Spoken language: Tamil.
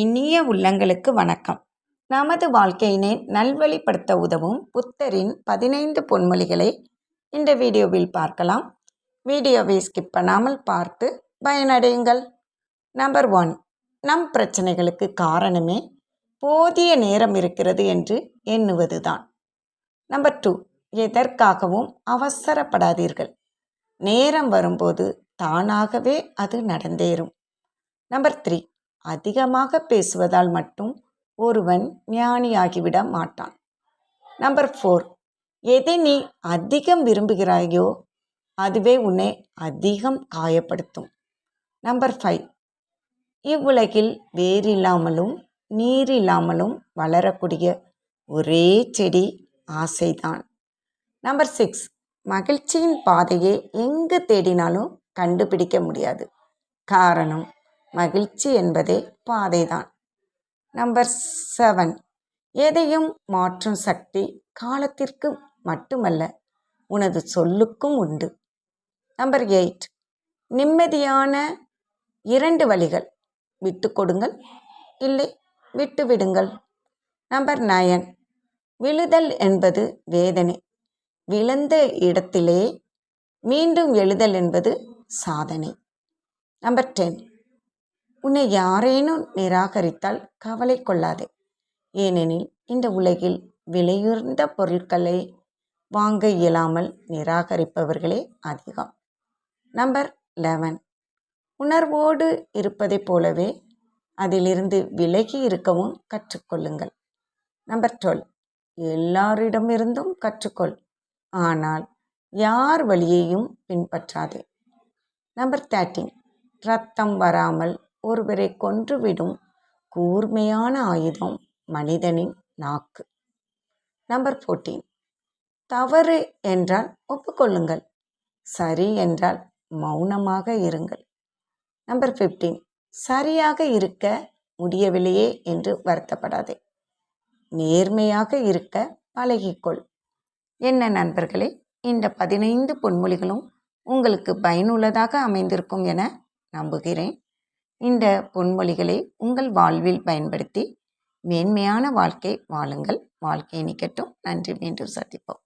இனிய உள்ளங்களுக்கு வணக்கம். நமது வாழ்க்கையினை நல்வழிப்படுத்த உதவும் புத்தரின் பதினைந்து பொன்மொழிகளை இந்த வீடியோவில் பார்க்கலாம். வீடியோவை ஸ்கிப் பண்ணாமல் பார்த்து பயனடையுங்கள். நம்பர் ஒன் நம் பிரச்சனைகளுக்கு காரணமே போதிய நேரம் இருக்கிறது என்று எண்ணுவதுதான். நம்பர் டூ எதற்காகவும் அவசரப்படாதீர்கள். நேரம் வரும்போது தானாகவே அது நடந்தேறும். நம்பர் த்ரீ அதிகமாக பேசுவதால் மட்டும் ஒருவன் ஞானியாகிவிட மாட்டான். Number four. எதை நீ அதிகம் விரும்புகிறாயோ அதுவே உன்னை அதிகம் காயப்படுத்தும். Number five. இவ்வுலகில் வேறில்லாமலும் நீரில்லாமலும் வளரக்கூடிய ஒரே செடி ஆசைதான். Number six. மகிழ்ச்சியின் பாதையை எங்கு தேடினாலும் கண்டுபிடிக்க முடியாது. காரணம் மகிழ்ச்சி என்பதே பாதைதான். நம்பர் செவன் எதையும் மாற்றும் சக்தி காலத்திற்கு மட்டுமல்ல உனது சொல்லுக்கும் உண்டு. நம்பர் எயிட் நிம்மதியான இரண்டு வழிகள். விட்டு கொடுங்கள் இல்லை விட்டு விடுங்கள். நம்பர் நயன் விழுதல் என்பது வேதனை. விழுந்த இடத்திலே மீண்டும் எழுதல் என்பது சாதனை. நம்பர் டென் உன்னை யாரேனும் நிராகரித்தால் கவலை கொள்ளாதே. ஏனெனில் இந்த உலகில் விலையுர்ந்த பொருட்களை வாங்க இயலாமல் நிராகரிப்பவர்களே அதிகம். Number eleven. உணர்வோடு இருப்பதைப் போலவே அதிலிருந்து விலகி இருக்கவும் கற்றுக்கொள்ளுங்கள். Number twelve. எல்லாரிடமிருந்தும் கற்றுக்கொள். ஆனால் யார் வழியையும் பின்பற்றாதே. Number thirteen. ரத்தம் வராமல் ஒருவரை கொன்றுவிடும் கூர்மையான ஆயுதம் மனிதனின் நாக்கு. நம்பர் ஃபோர்டீன் தவறு என்றால் ஒப்புக்கொள்ளுங்கள். சரி என்றால் மௌனமாக இருங்கள். நம்பர் ஃபிஃப்டீன் சரியாக இருக்க முடியவில்லையே என்று வருத்தப்படாதே. நேர்மையாக இருக்க பழகிக்கொள். என்ன நண்பர்களே இந்த பதினைந்து பொன்மொழிகளும் உங்களுக்கு பயனுள்ளதாக அமைந்திருக்கும் என நம்புகிறேன். இந்த பொன்மொழிகளை உங்கள் வாழ்வில் பயன்படுத்தி மேன்மையான வாழ்க்கை வாழுங்கள். வாழ்க்கை நிக்கட்டும் நன்றி. மீண்டும் சந்திப்போம்.